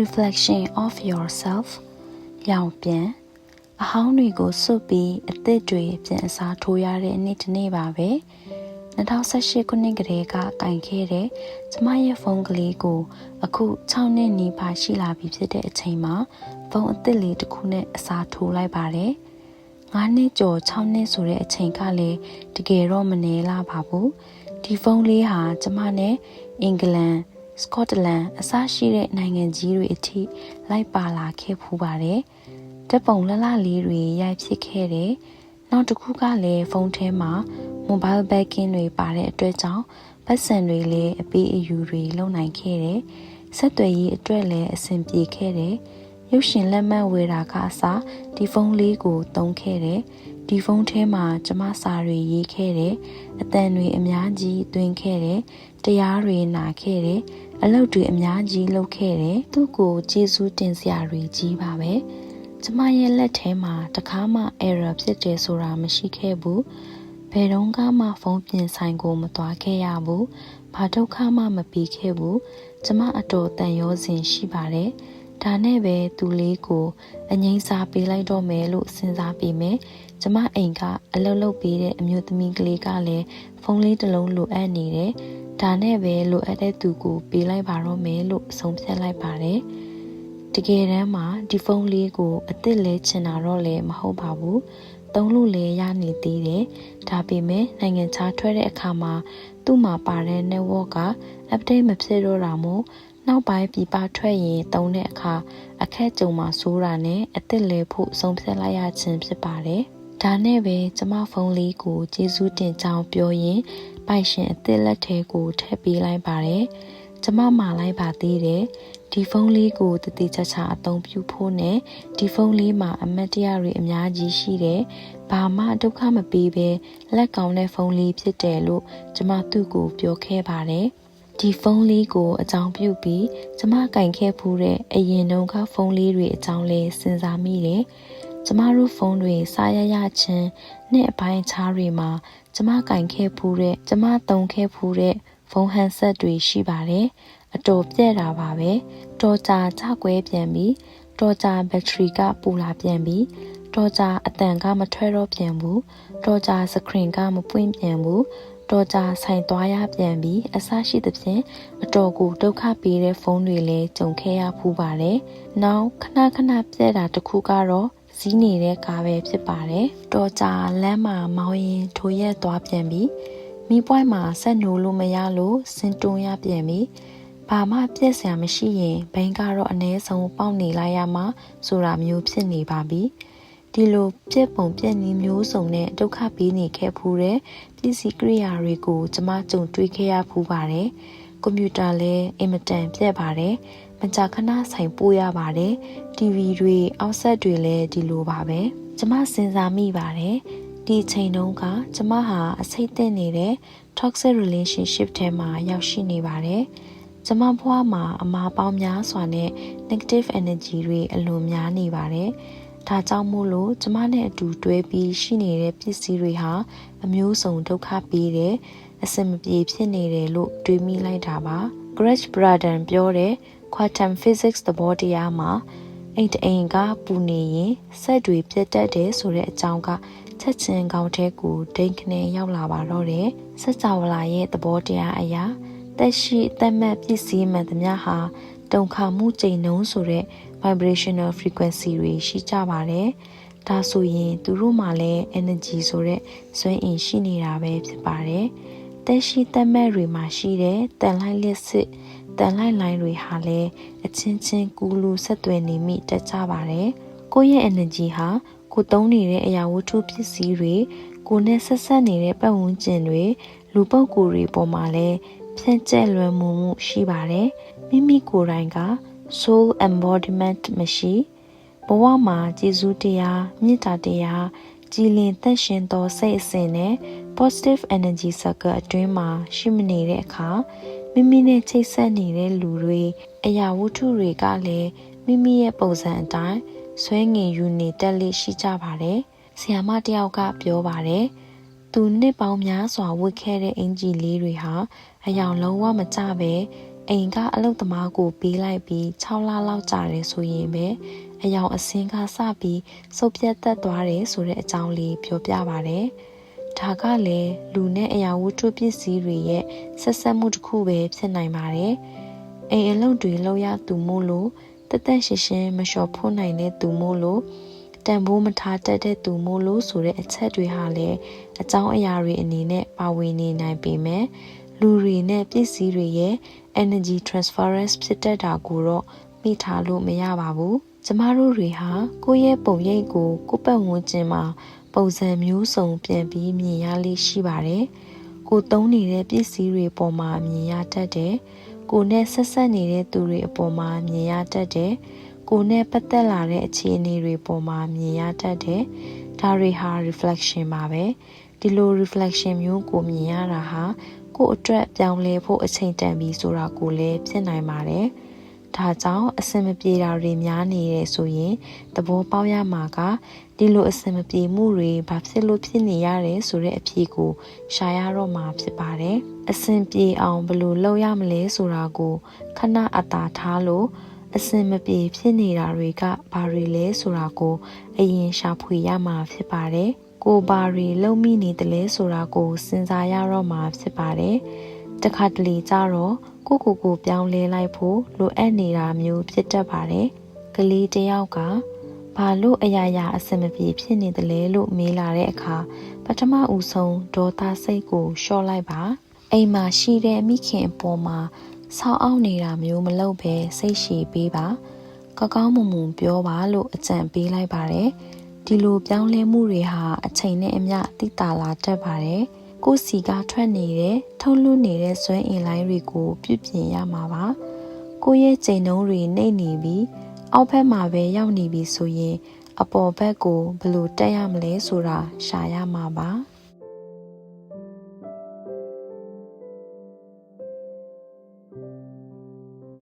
reflection of yourself ရောင်ပြန်အဟောင်းတွေကိုစွတ်ပြီးအသစ်တွေပြန်အစားထိုးရတဲ့နေ့တစ်နေ့ပါပဲ2018ခုနှစ်ကတည်းကကင်ခဲ့တဲ့ကျမရဲ့ဖုန်းကလေးကိုအခု6နှစ်နီးပါရှိလာပြီဖြစ်တဲ့အချိန်မှာဖုန်းအသစ်လေးတစ်ခုနဲ့အစားထိုးလိုက်ပါတယ်9နှစ်ကျော်6နှစ်ဆိုတဲ့အချိန်ကလည်းတကယ်တော့မနေလာပါဘူးဒီဖုန်းလေးဟာကျမနဲ့အင်္ဂလန် စကော့တလန်အစရှိတဲ့နိုင်ငံကြီးတွေအထိလိုက်ပါလာခဲ့ဖူးပါတယ်။တက်ပုံလလလေးတွေရိုက်ဖြစ်ခဲ့တယ်။နောက်တစ်ခုကလည်းဖုန်းထဲမှာ mobile banking တွေပါတဲ့အတွက်ကြောင့်ပတ်စံတွေလည်းအပေးအယူတွေလုပ်နိုင်ခဲ့တယ်။ဆက်သွယ်ရေးအတွက်လည်းအဆင်ပြေခဲ့တယ်။ရုပ်ရှင်လက်မှတ်ဝယ်တာကအစားဒီဖုန်းလေးကိုသုံးခဲ့တယ်။ဒီဖုန်းထဲမှာကျမစာတွေရေးခဲ့တယ်။အတန်တွေအများကြီးသွင်းခဲ့တယ်။တရားတွေနာခဲ့တယ်။ အလုပ်တွေအများကြီးလုပ်ခဲ့တယ်သူ့ကိုကျေးဇူးတင်စရာတွေကြီးပါပဲကျမရဲ့လက်ထဲမှာတခါမှ error ဖြစ်တယ်ဆိုတာမရှိခဲ့ဘူးဘယ်တော့မှဖုန်းပြင်ဆိုင်ကိုမသွားခဲ့ရဘူးဘာဒုက္ခမှမပြီးခဲ့ဘူးကျမအတော်တန်ရောစဉ်ရှိပါတယ်ဒါနဲ့ပဲသူလေးကိုအငိမ့်စားပေးလိုက်တော့မယ်လို့စဉ်းစားပြီးမယ် ကျမအိမ်ကအလုပ်လုပ်ပေးတဲ့အမျိုးသမီးကလေးကလည်းဖုန်းလေးတစ်လုံးလိုအပ်နေတယ်ဒါနဲ့ပဲလိုအပ်တဲ့သူကိုပေးလိုက်ပါတော့မယ်လို့ဆုံးဖြတ်လိုက်ပါတယ်တကယ်တမ်းမှာဒီဖုန်းလေးကိုအစ်စ်လဲချင်တာတော့လည်းမဟုတ်ပါဘူးသုံးလို့လည်းရနေသေးတယ်ဒါပေမဲ့နိုင်ငံခြားထွက်တဲ့အခါမှာသူ့မှာပါတဲ့ network က update မဖြစ်တော့တာမို့နောက်ပိုင်းပြပထွက်ရင်သုံးတဲ့အခါအခက်ကြုံမှာစိုးတာနဲ့အစ်စ်လဲဖို့ဆုံးဖြတ်လိုက်ရခြင်းဖြစ်ပါတယ် ဒါနဲ့ပဲကျမဖုန်းလေးကိုကျေးဇူးတင်ကြောင်းပြောရင်ပိုက်ရှင်အစ်စ်လက်ထဲကိုထည့်ပေးလိုက်ပါတယ်။ကျမမှာလိုက်ပါသေးတယ်။ဒီဖုန်းလေးကိုတတိချာချာအသုံးပြုဖို့နဲ့ဒီဖုန်းလေးမှာအမတ်တရားတွေအများကြီးရှိတယ်။ဘာမှဒုက္ခမပေးဘဲလက်ကောင်းတဲ့ဖုန်းလေးဖြစ်တယ်လို့ကျမသူ့ကိုပြောခဲ့ပါတယ်။ဒီဖုန်းလေးကိုအကြောင်းပြုပြီးကျမကင်ခဲ့ဖူးတဲ့အရင်တုန်းကဖုန်းလေးတွေအကြောင်းလဲစဉ်းစားမိတယ်။ကျမတို့ဖုန်းတွေစားရရချင်းနဲ့အပိုင်းခြားတွေမှာကျမကင်ခဲ့ဖူးတဲ့ကျမသုံးခဲ့ဖူးတဲ့ဖုန်းဟန်ဆက်တွေရှိပါတယ်အတော်ပြည့်တာပါပဲတော်ကြာချကွဲပြန်ပြီးတော်ကြာဘက်ထရီကပူလာပြန်ပြီးတော်ကြာအတန်ကမထွက်တော့ပြန်ဘူးတော်ကြာစခရင်ကမပွင့်ပြန်ဘူးတော်ကြာဆိုင်သွားရပြန်ပြီးအဆရှိသဖြင့်အတော်ကိုဒုက္ခပေးတဲ့ဖုန်းတွေလည်းကြုံခဲ့ရဖူးပါတယ်။နောက်ခဏခဏပြက်တာတခုကတော့ စီးနေတဲ့ကားပဲဖြစ်ပါတယ်။တော်ကြာလမ်းမှာမောင်းရင်ထိုရက်သွားပြန်ပြီးမိပွိုင်းမှာဆက်နိုးလို့မရလို့စင်တွန်းရပြန်ပြီးဘာမှပြက်စရာမရှိရင်ဘိန်းကတော့အ ਨੇ ဆုံးပေါက်နေလိုက်ရမှဆိုတာမျိုးဖြစ်နေပါပြီ။ဒီလိုပြက်ပုံပြက်နည်းမျိုးစုံနဲ့ဒုက္ခပေးနေခဲ့ဖူးတဲ့ပစ္စည်းကိရိယာတွေကိုကျမကြုံတွေ့ခဲ့ရဖူးပါတယ်။ ကွန်ပျူတာလည်းအင်မတန်ပြက်ပါတယ်။မကြာခဏဆိုင်ပို့ရပါတယ် TV တွေအောက်ဆက်တွေလည်းဒီလိုပါပဲကျမစဉ်းစားမိပါတယ်ဒီချိန်တုန်းကကျမဟာအစိတ်သက်နေတဲ့ toxic relationship ထဲမှာရောက်ရှိနေပါတယ်ကျမဘဝမှာအမားပေါင်းများစွာနဲ့ negative energy တွေအလွန်များနေပါတယ်ဒါကြောင့်မို့လို့ကျမနဲ့အတူတွဲပြီးရှိနေတဲ့ပစ္စည်းတွေဟာအမျိုးစုံဒုက္ခပေးတယ် အစင်မပြေဖြစ်နေတယ်လို့တွေးမိလိုက်တာပါ Greg Braden ပြောတဲ့ quantum physics သဘောတရားမှာအိမ်တအိမ်ကပူနေရင်စက်တွေပြတ်တက်တယ်ဆိုတဲ့အကြောင်းကချက်ချင်းကောင်းတဲ့ကိုဒိန်ခနဲ့ရောက်လာပါတော့တယ်စက်ကြဝဠာရဲ့သဘောတရားအရာတက်ရှိတက်မှတ်ပစ္စည်းမှန်သမျှဟာတုံခါမှုချိန်နှုံးဆိုတဲ့ vibrational frequency တွေရှိကြပါတယ်ဒါဆိုရင်သူတို့မှလည်း energy ဆိုတဲ့စွမ်းအင်ရှိနေတာပဲဖြစ်ပါတယ် တက်ရှိတက်မဲ့တွေမှာရှိတဲ့တန်လိုက်လက်စစ်တန်လိုက်လိုင်းတွေဟာလည်းအချင်းချင်းကူးလူဆက်သွယ်နေမိတတ်ကြပါတယ်။ကိုယ့်ရဲ့ energy ဟာကိုသုံးနေတဲ့အရာဝတ္ထုပစ္စည်းတွေကိုနဲ့ဆက်ဆက်နေတဲ့ပတ်ဝန်းကျင်တွေလူပုဂ္ဂိုလ်တွေပေါ်မှာလည်းဖြန့်ကျက်လွယ်မှုမှုရှိပါတယ်။မိမိကိုယ်တိုင်က soul embodiment မရှိဘဝမှာကျေးဇူးတရားမေတ္တာတရားကြည်လင်သက်ရှင်သောစိတ်အစဉ်နဲ့ positive energy circle အတွင်းမှာရှိမနေတဲ့အခါမိမိနဲ့ချိတ်ဆက်နေတဲ့လူတွေအရာဝတ္ထုတွေကလည်းမိမိရဲ့ပုံစံအတိုင်းဆွဲငင်ယူနေတက်လိရှိကြပါတယ်။ဆီယာမတယောက်ကပြောပါတယ်။သူနှစ်ပေါင်းများစွာဝတ်ခဲ့တဲ့အင်ဂျီလေးတွေဟာအယောင်လုံးဝမကျပဲအိမ်ကအလုတ်သမားကိုပေးလိုက်ပြီး6လလောက်ကြာတယ်ဆိုရင်ပဲအယောင်အစင်းကစပြီးစုပ်ပြတ်သက်သွားတယ်ဆိုတဲ့အကြောင်းလေးပြောပြပါတယ်။ ဒါကလည်းလူနဲ့အရာဝတ္ထုပစ္စည်းတွေရဲ့ဆက်ဆက်မှုတစ်ခုပဲဖြစ်နိုင်ပါတယ်။အိမ်အလုပ်တွေလုပ်ရသူမို့လို့တက်တက်ရှင်းရှင်းမလျှော်ဖို့နိုင်တဲ့သူမို့လို့တန်ဖိုးမထားတတ်တဲ့သူမို့လို့ဆိုတဲ့အချက်တွေဟာလည်းအကြောင်းအရာတွေအနေနဲ့ပါဝင်နေနိုင်ပေမဲ့လူတွေနဲ့ပစ္စည်းတွေရဲ့ energy transference ဖြစ်တတ်တာကိုတော့မိထားလို့မရပါဘူး။ကျမတို့တွေဟာကိုယ့်ရဲ့ပုံရိပ်ကိုကိုယ့်ပတ်ဝန်းကျင်မှာ ပုံစံမျိုးစုံပြန်ပြီးမြင်ရလေးရှိပါတယ်။ကိုသုံးနေတဲ့ပစ္စည်းတွေပေါ်မှာမြင်ရတတ်တယ်။ကိုနဲ့ဆက်ဆက်နေတဲ့သူတွေအပေါ်မှာမြင်ရတတ်တယ်။ကိုနဲ့ပတ်သက်လာတဲ့အခြေအနေတွေပေါ်မှာမြင်ရတတ်တယ်။ဒါတွေဟာ reflection ပါပဲ။ဒီလို reflection မျိုးကိုမြင်ရတာဟာကိုယ့်အတွက်ပြောင်းလဲဖို့အချိန်တန်ပြီဆိုတာကိုလည်းဖြစ်နိုင်ပါတယ်။ဒါကြောင့်အစင်မပြေတာတွေများနေရဆိုရင်သဘောပေါက်ရမှာက ဒီလိုအစင်မပြေမှုတွေဘာဖြစ်လို့ဖြစ်နေရတယ်ဆိုတဲ့အဖြေကိုရှာရတော့မှာဖြစ်ပါတယ်။အစင်ပြေအောင်ဘယ်လိုလုပ်ရမလဲဆိုတာကိုခဏအသာထားလို့အစင်မပြေဖြစ်နေတာတွေကဘာတွေလဲဆိုတာကို အရင်ရှာဖွေရမှာဖြစ်ပါတယ်။ကိုဘာတွေလုံးမိနေတယ်လဲဆိုတာကိုစဉ်းစားရတော့မှာဖြစ်ပါတယ်။တခါတလေကြတော့ကိုကိုကိုပြောင်းလဲလိုက်ဖို့လိုအပ်နေတာမျိုးဖြစ်တတ်ပါတယ်။ကလေးတယောက်က ဘာလို့အရာရာအစင်မပြေဖြစ်နေတယ်လဲလို့မေးလာတဲ့အခါပထမဦးဆုံးဒေါသစိတ်ကိုလျှော့လိုက်ပါအိမ်မှာရှိတဲ့မိခင်အပေါ်မှာဆောင်းအောင်နေတာမျိုးမလုပ်ဘဲစိတ်ရှည်ပေးပါကကောင်းမွန်မွန်ပြောပါလို့အကြံပေးလိုက်ပါတယ်ဒီလိုပြောင်းလဲမှုတွေဟာအချိန်နဲ့အမျှတိတာလာတတ်ပါတယ်ကိုယ်စီကထွက်နေတဲ့ထုတ်လွှတ်နေတဲ့ဇွဲအင်လိုင်းတွေကို ပြုပြင်ရမှာပါကိုယ့်ရဲ့ချိန်နှုံးတွေနှိမ့်နေပြီး အောက်ဘက်မှာပဲရောက်နေပြီဆိုရင် အပေါ်ဘက်ကိုဘယ်လိုတက်ရမလဲဆိုတာရှာရမှာပါ